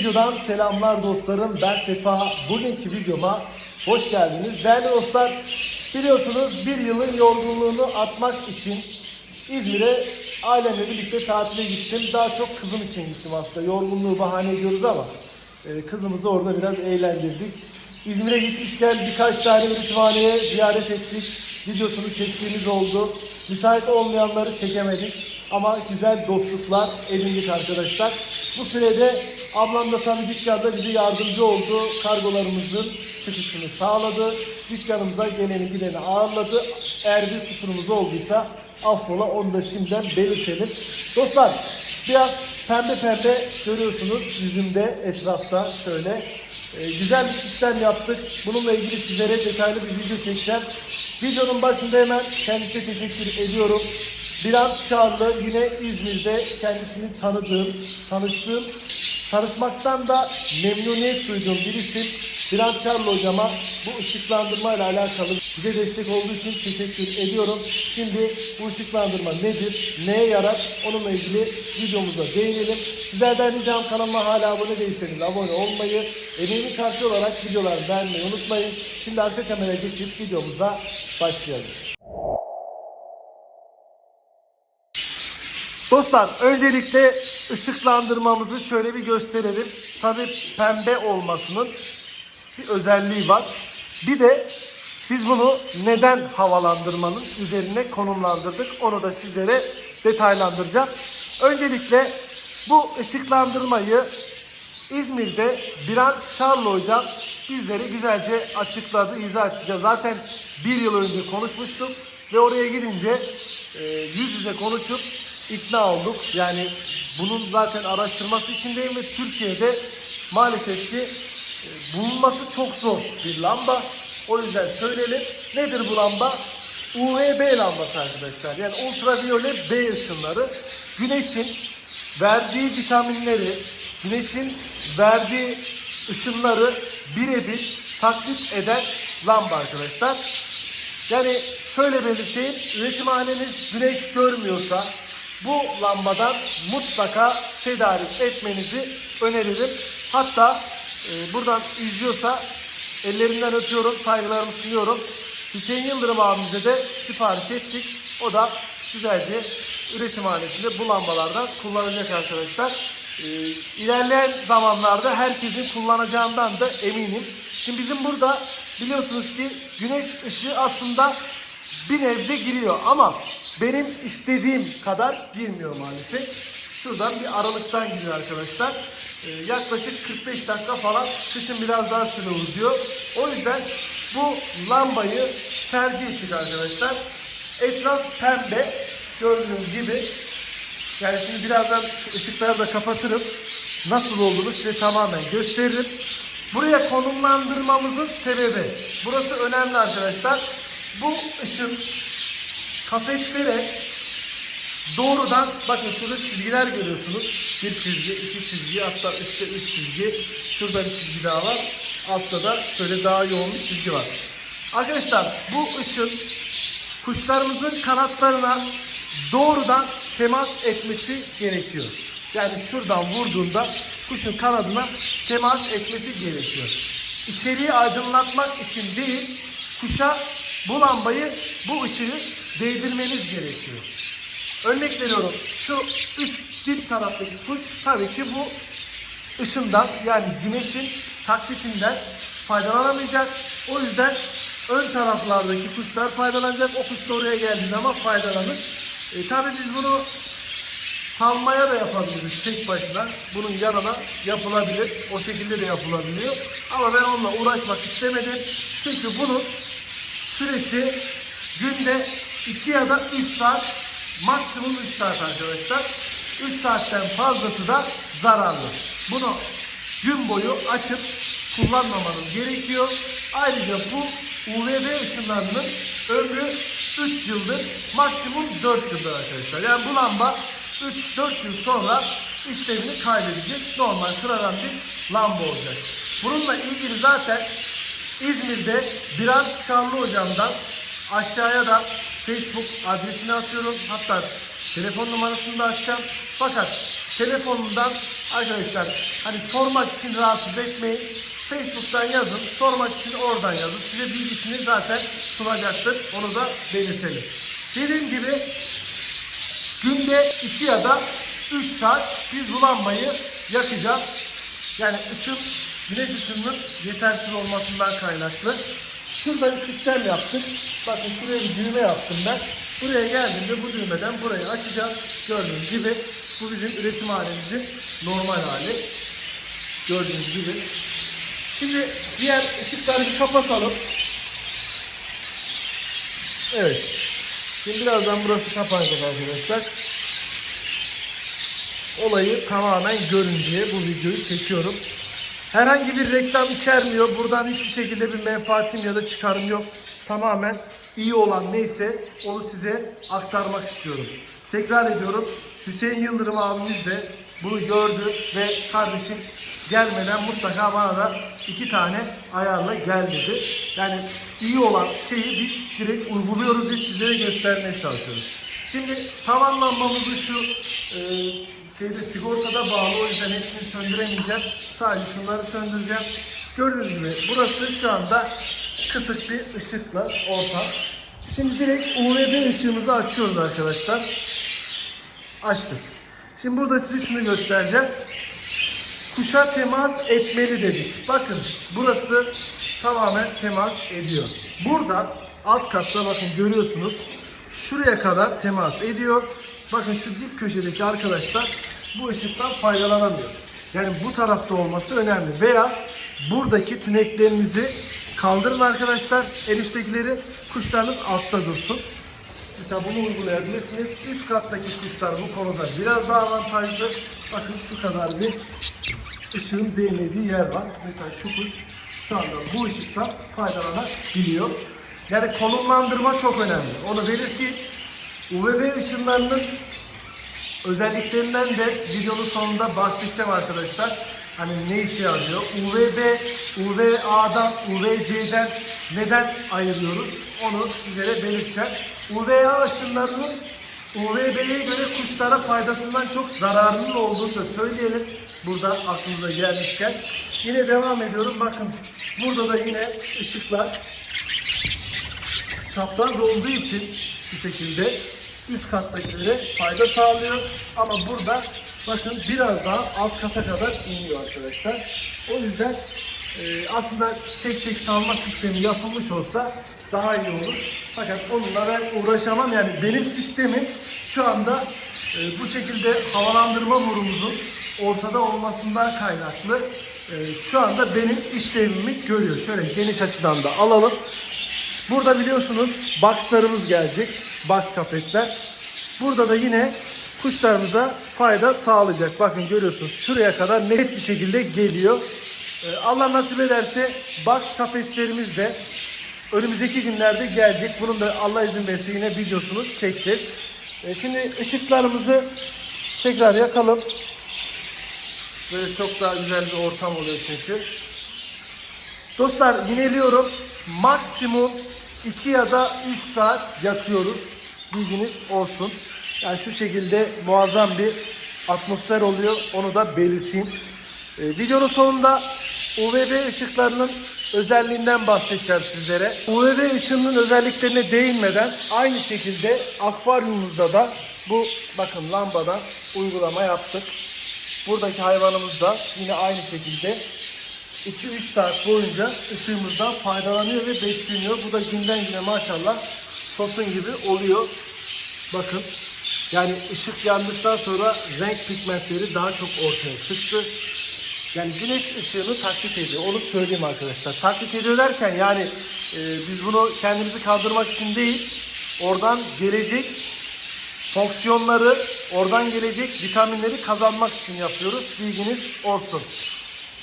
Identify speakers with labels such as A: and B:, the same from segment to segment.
A: videodan selamlar dostlarım. Ben Sefa. Bugünkü videoma hoş geldiniz. Değerli dostlar, biliyorsunuz bir yılın yorgunluğunu atmak için İzmir'e ailemle birlikte tatile gittim. Daha çok kızım için gittim aslında. Yorgunluğu bahane ediyoruz ama e, kızımızı orada biraz eğlendirdik. İzmir'e gitmişken birkaç tane kütüphaneye ziyaret ettik. Videosunu çektiğimiz oldu. Müsait olmayanları çekemedik. Ama güzel dostluklar edindik arkadaşlar. Bu sürede ablam da tabii dükkanda bize yardımcı oldu. Kargolarımızın çıkışını sağladı. Dükkanımıza geleni gideni ağırladı. Eğer bir kusurumuz olduysa affola onu da şimdiden belirtelim. Dostlar biraz pembe pembe görüyorsunuz yüzümde etrafta şöyle. Ee, güzel bir sistem yaptık. Bununla ilgili sizlere detaylı bir video çekeceğim. Videonun başında hemen kendisine teşekkür ediyorum. Birant Çağrı yine İzmir'de kendisini tanıdığım, tanıştığım, tanışmaktan da memnuniyet duyduğum bir isim. Birant Çağrı hocama bu ışıklandırma ile alakalı bize destek olduğu için teşekkür ediyorum. Şimdi bu ışıklandırma nedir, neye yarar onunla ilgili videomuza değinelim. Sizlerden ricam kanalıma hala abone değilseniz abone olmayı, emeğimin karşı olarak videoları beğenmeyi unutmayın. Şimdi arka kameraya geçip videomuza başlayalım. Dostlar öncelikle ışıklandırmamızı şöyle bir gösterelim. Tabi pembe olmasının bir özelliği var. Bir de biz bunu neden havalandırmanın üzerine konumlandırdık onu da sizlere detaylandıracağım. Öncelikle bu ışıklandırmayı İzmir'de Birant Şarlı hocam bizlere güzelce açıkladı, izah etti. Zaten bir yıl önce konuşmuştuk ve oraya gidince e, yüz yüze konuşup ikna olduk. Yani bunun zaten araştırması içindeyim ve Türkiye'de maalesef ki e, bulunması çok zor bir lamba. O yüzden söyleyelim. Nedir bu lamba? UVB lambası arkadaşlar. Yani ultraviyole B ışınları güneşin verdiği vitaminleri, güneşin verdiği ışınları birebir taklit eden lamba arkadaşlar. Yani şöyle belirteyim, üretimhaneniz güneş görmüyorsa bu lambadan mutlaka tedarik etmenizi öneririm. Hatta e, buradan izliyorsa ellerinden öpüyorum, saygılarımı sunuyorum. Hüseyin Yıldırım abimize de sipariş ettik. O da güzelce üretimhanesinde bu lambalardan kullanacak arkadaşlar. Ee, ilerleyen zamanlarda herkesin kullanacağından da eminim. Şimdi bizim burada biliyorsunuz ki güneş ışığı aslında bir nebze giriyor ama benim istediğim kadar girmiyor maalesef. Şuradan bir aralıktan giriyor arkadaşlar. Ee, yaklaşık 45 dakika falan kışın biraz daha süre uzuyor. O yüzden bu lambayı tercih ettik arkadaşlar. Etraf pembe gördüğünüz gibi. Yani şimdi birazdan ışıkları da kapatırım. Nasıl olduğunu size tamamen gösteririm. Buraya konumlandırmamızın sebebi. Burası önemli arkadaşlar. Bu ışın kafeslere doğrudan bakın şurada çizgiler görüyorsunuz. Bir çizgi, iki çizgi, hatta üstte üç çizgi. Şurada bir çizgi daha var. Altta da şöyle daha yoğun bir çizgi var. Arkadaşlar bu ışın kuşlarımızın kanatlarına doğrudan temas etmesi gerekiyor. Yani şuradan vurduğunda kuşun kanadına temas etmesi gerekiyor. İçeriği aydınlatmak için değil, kuşa bu lambayı, bu ışığı değdirmeniz gerekiyor. Örnek veriyorum, şu üst dip taraftaki kuş tabii ki bu ışından yani güneşin taklitinden faydalanamayacak. O yüzden ön taraflardaki kuşlar faydalanacak. O kuş da oraya geldiği zaman faydalanır. E, tabii biz bunu salmaya da yapabiliriz tek başına. Bunun yanına yapılabilir. O şekilde de yapılabiliyor. Ama ben onunla uğraşmak istemedim. Çünkü bunun süresi günde 2 ya da 3 saat maksimum 3 saat arkadaşlar. 3 saatten fazlası da zararlı. Bunu gün boyu açıp kullanmamanız gerekiyor. Ayrıca bu UVB ışınlarının ömrü 3 yıldır, maksimum 4 yıldır arkadaşlar. Yani bu lamba 3-4 yıl sonra işlevini kaybedecek. Normal sıradan bir lamba olacak. Bununla ilgili zaten İzmir'de Birant Çarlı hocamdan aşağıya da Facebook adresini atıyorum. Hatta telefon numarasını da açacağım. Fakat telefonundan Arkadaşlar hani sormak için rahatsız etmeyin. Facebook'tan yazın, sormak için oradan yazın. Size bilgisini zaten sunacaktır. Onu da belirtelim. Dediğim gibi günde 2 ya da 3 saat biz bu lambayı yakacağız. Yani ışın, güneş ışınının yetersiz olmasından kaynaklı. Şurada bir sistem yaptık. Bakın şuraya bir düğme yaptım ben. Buraya geldiğimde bu düğmeden burayı açacağız. Gördüğünüz gibi bu bizim üretim halimizin normal hali. Gördüğünüz gibi. Şimdi diğer ışıkları bir kapatalım. Evet. Şimdi birazdan burası kapanacak arkadaşlar. Olayı tamamen görün diye bu videoyu çekiyorum. Herhangi bir reklam içermiyor. Buradan hiçbir şekilde bir menfaatim ya da çıkarım yok. Tamamen iyi olan neyse onu size aktarmak istiyorum. Tekrar ediyorum. Hüseyin Yıldırım abimiz de bunu gördü ve kardeşim gelmeden mutlaka bana da iki tane ayarla gel dedi. Yani iyi olan şeyi biz direkt uyguluyoruz ve size göstermeye çalışıyoruz. Şimdi tavan lambamızı şu e, şeyde sigortada bağlı o yüzden hepsini söndüremeyeceğim. Sadece şunları söndüreceğim. Gördüğünüz gibi burası şu anda kısık bir ışıkla ortam. Şimdi direkt UVB ışığımızı açıyoruz arkadaşlar. Açtık. Şimdi burada size şunu göstereceğim. Kuşa temas etmeli dedik. Bakın burası tamamen temas ediyor. Burada alt katta bakın görüyorsunuz. Şuraya kadar temas ediyor. Bakın şu dip köşedeki arkadaşlar bu ışıktan faydalanamıyor. Yani bu tarafta olması önemli. Veya buradaki tüneklerinizi kaldırın arkadaşlar. En üsttekileri kuşlarınız altta dursun. Mesela bunu uygulayabilirsiniz. Üst kattaki kuşlar bu konuda biraz daha avantajlı. Bakın şu kadar bir ışığın değmediği yer var. Mesela şu kuş şu anda bu ışıktan faydalanabiliyor. Yani konumlandırma çok önemli. Onu belirteyim. UVB ışınlarının özelliklerinden de videonun sonunda bahsedeceğim arkadaşlar. Hani ne işe yarıyor? UVB, UVA'dan, UVC'den neden ayırıyoruz? Onu sizlere belirteceğim. UVA ışınlarının UVB'ye göre kuşlara faydasından çok zararının olduğunu da söyleyelim. Burada aklınıza gelmişken. Yine devam ediyorum. Bakın burada da yine ışıklar çapraz olduğu için şu şekilde üst kattakilere fayda sağlıyor. Ama burada bakın biraz daha alt kata kadar iniyor arkadaşlar. O yüzden e, aslında tek tek salma sistemi yapılmış olsa daha iyi olur. Fakat onunla ben uğraşamam. Yani benim sistemim şu anda e, bu şekilde havalandırma borumuzun ortada olmasından kaynaklı e, şu anda benim işlevimi görüyor. Şöyle geniş açıdan da alalım. Burada biliyorsunuz boxlarımız gelecek. Box kafesler. Burada da yine kuşlarımıza fayda sağlayacak. Bakın görüyorsunuz şuraya kadar net bir şekilde geliyor. Ee, Allah nasip ederse box kafeslerimiz de önümüzdeki günlerde gelecek. Bunun da Allah izin verirse yine videosunu çekeceğiz. Ee, Şimdi ışıklarımızı tekrar yakalım. Böyle çok daha güzel bir ortam oluyor çünkü. Dostlar yineliyorum. Maksimum 2 ya da 3 saat yakıyoruz. Bilginiz olsun. Yani şu şekilde muazzam bir atmosfer oluyor. Onu da belirteyim. Ee, videonun sonunda UVB ışıklarının özelliğinden bahsedeceğim sizlere. UVB ışığının özelliklerine değinmeden aynı şekilde akvaryumumuzda da bu bakın lambadan uygulama yaptık. Buradaki hayvanımız da yine aynı şekilde 2-3 saat boyunca ışığımızdan faydalanıyor ve besleniyor. Bu da günden güne maşallah tosun gibi oluyor. Bakın yani ışık yandıktan sonra renk pigmentleri daha çok ortaya çıktı. Yani güneş ışığını taklit ediyor. Onu söyleyeyim arkadaşlar. Taklit ediyor derken yani e, biz bunu kendimizi kaldırmak için değil, oradan gelecek fonksiyonları, oradan gelecek vitaminleri kazanmak için yapıyoruz. Bilginiz olsun.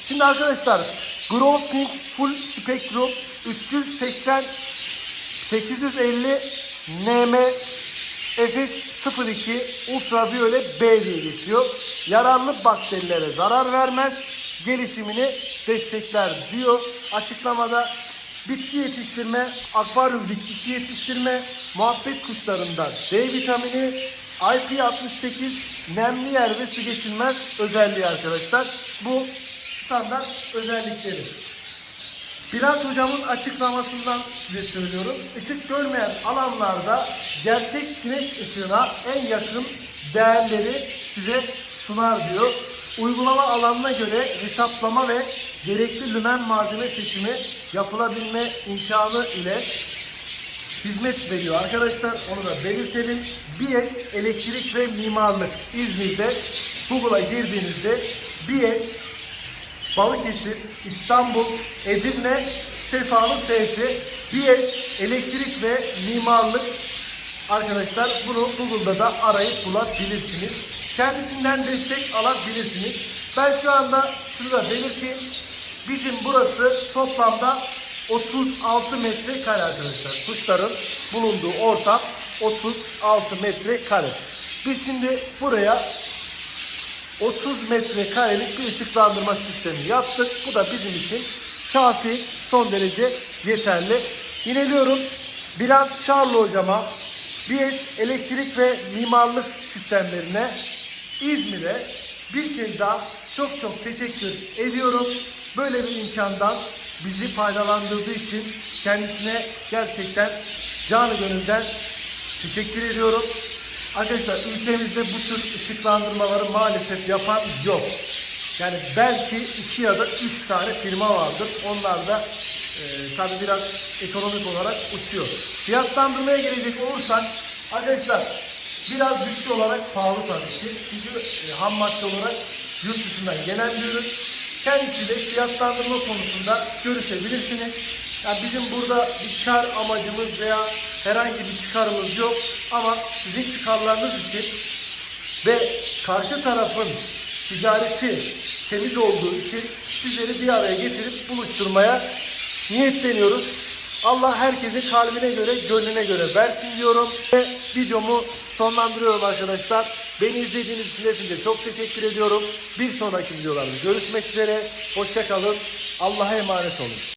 A: Şimdi arkadaşlar Grow Pink Full Spectrum 380 850 NM Efes 02 Ultraviyole B diye geçiyor. Yararlı bakterilere zarar vermez. Gelişimini destekler diyor. Açıklamada bitki yetiştirme, akvaryum bitkisi yetiştirme, muhabbet kuşlarından D vitamini, IP68 nemli yer ve su geçirmez özelliği arkadaşlar. Bu standart özellikleri. Bülent hocamın açıklamasından size söylüyorum. Işık görmeyen alanlarda gerçek güneş ışığına en yakın değerleri size sunar diyor. Uygulama alanına göre hesaplama ve gerekli lümen malzeme seçimi yapılabilme imkanı ile hizmet veriyor. Arkadaşlar onu da belirtelim. BS Elektrik ve Mimarlık İzmir'de Google'a girdiğinizde BS Balıkesir, İstanbul, Edirne, Sefa'nın S'si, BS, elektrik ve mimarlık arkadaşlar bunu Google'da da arayıp bulabilirsiniz. Kendisinden destek alabilirsiniz. Ben şu anda şunu da belirteyim. Bizim burası toplamda 36 metre kare arkadaşlar. Kuşların bulunduğu ortam 36 metre kare. Biz şimdi buraya 30 metrekarelik bir ışıklandırma sistemi yaptık. Bu da bizim için kafi, son derece yeterli. Yineliyorum. Bülent Şarlı hocama BS elektrik ve mimarlık sistemlerine İzmir'e bir kez daha çok çok teşekkür ediyorum. Böyle bir imkandan bizi faydalandırdığı için kendisine gerçekten canı gönülden teşekkür ediyorum. Arkadaşlar ülkemizde bu tür ışıklandırmaları maalesef yapan yok. Yani belki iki ya da üç tane firma vardır. Onlar da e, tabi biraz ekonomik olarak uçuyor. Fiyatlandırmaya gelecek olursak arkadaşlar biraz bütçe olarak pahalı tabii ki. Çünkü e, ham madde olarak yurt dışından gelen bir ürün. Kendisiyle fiyatlandırma konusunda görüşebilirsiniz. Yani bizim burada bir kar amacımız veya herhangi bir çıkarımız yok. Ama sizin çıkarlarınız için ve karşı tarafın ticareti temiz olduğu için sizleri bir araya getirip buluşturmaya niyetleniyoruz. Allah herkesin kalbine göre, gönlüne göre versin diyorum. Ve videomu sonlandırıyorum arkadaşlar. Beni izlediğiniz için hepinize çok teşekkür ediyorum. Bir sonraki videolarda görüşmek üzere. Hoşçakalın. Allah'a emanet olun.